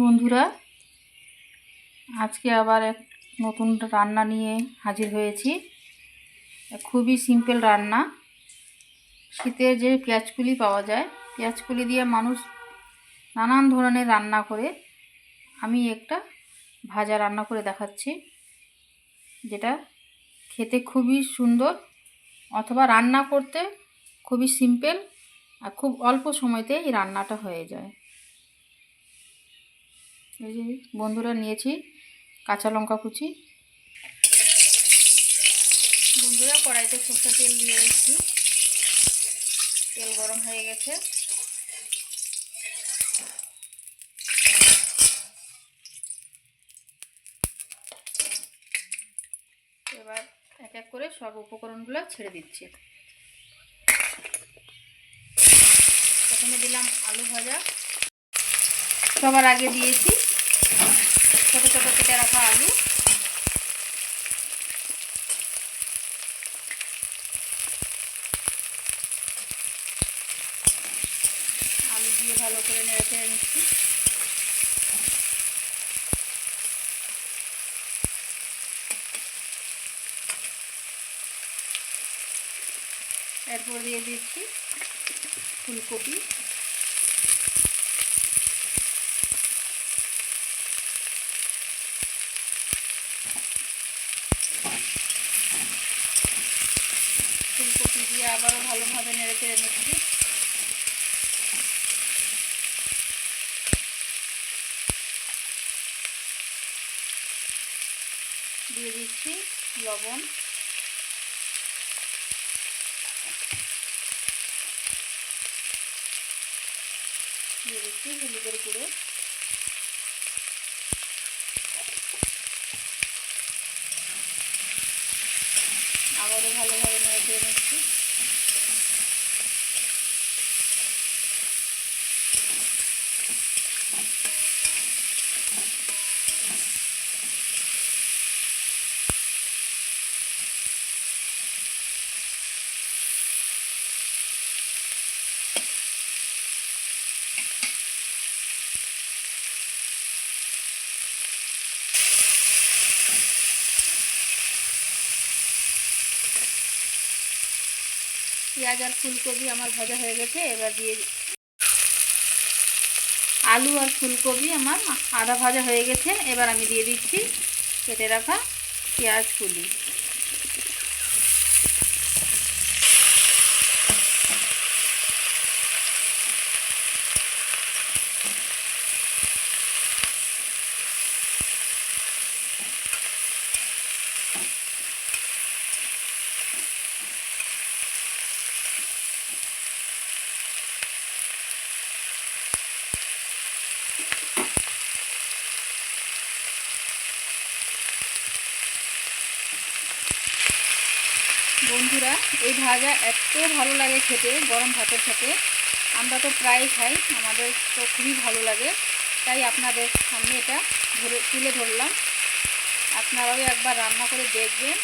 বন্ধুরা, আজকে আবার এক নতুন রান্না নিয়ে হাজির হয়েছি। খুবই সিম্পল রান্না। শীতের যে পেঁয়াজকুলি পাওয়া যায়, পেঁয়াজকুলি দিয়ে মানুষ নানান ধরনের রান্না করে। আমি একটা ভাজা রান্না করে দেখাচ্ছি, যেটা খেতে খুবই সুন্দর অথবা রান্না করতে খুবই সিম্পল আর খুব অল্প সময়তে এই রান্নাটা হয়ে যায়। এই যে বন্ধুরা নিয়েছি কাঁচা লঙ্কা কুচি। বন্ধুরা কড়াইতে সরষে তেল দিয়ে দিচ্ছি। তেল গরম হয়ে গেছে। এবার এক এক করে সব উপকরণগুলো ছেড়ে দিচ্ছি। প্রথমে দিলাম আলু ভাজা। সবার আগে দিয়েছি ছোটো ছোটো কেটে রাখা আলু। আলু দিয়ে ভালো করে নেড়ে নিচ্ছি। এরপর দিয়ে দিচ্ছি ফুলকপি ফুলকপি দিয়ে আবারও ভালোভাবে নেড়ে চেড়ে নিচ্ছি। দিয়ে দিচ্ছি লবণ। দিয়ে দিচ্ছি হলুদের গুঁড়ো। আবারও ভালোভাবে নেড়ে দিয়ে নিচ্ছি। পেঁয়াজ আর ফুলকপি আমার ভাজা হয়ে গেছে, এবার দিয়ে আলু আর ফুলকপি আমার আধা ভাজা হয়ে গেছে, এবার আমি দিয়ে দিচ্ছি কেটে রাখা পেঁয়াজ ফুলি বন্ধুরা, এই ভাজা এত ভালো লাগে খেতে, গরম ভাতের সাথে। আমরা তো প্রায় খাই, আমাদের তো খুবই ভালো লাগে। তাই আপনাদের সামনে এটা ধরে, তুলে ধরলাম। আপনারাও একবার রান্না করে দেখবেন,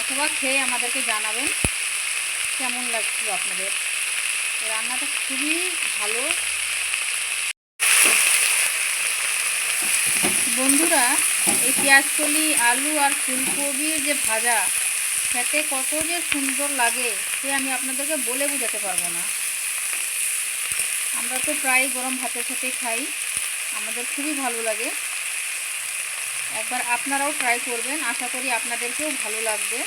অথবা খেয়ে আমাদেরকে জানাবেন, কেমন লাগছিল আপনাদের। রান্নাটা খুবই ভালো। বন্ধুরা, এই পেঁয়াজকলি আলু আর ফুলকপির যে ভাজা খেতে কত যে সুন্দর লাগে, সে আমি আপনাদেরকে বলে বোঝাতে পারব না। আমরা তো প্রায় গরম ভাতের সাথে খাই, আমাদের খুবই ভালো লাগে। একবার আপনারাও ট্রাই করবেন, আশা করি আপনাদেরকেও ভালো লাগবে।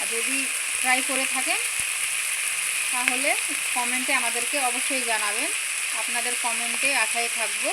আর যদি ট্রাই করে থাকেন, তাহলে কমেন্টে আমাদেরকে অবশ্যই জানাবেন। আপনাদের কমেন্টে আশায় থাকব।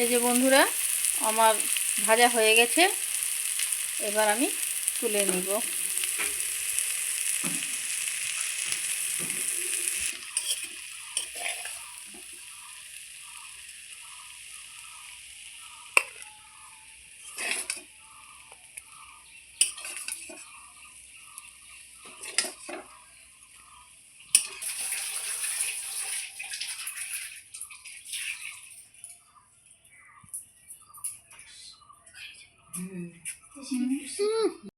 এই যে বন্ধুরা আমার ভাজা হয়ে গেছে। এবার আমি তুলে নিব।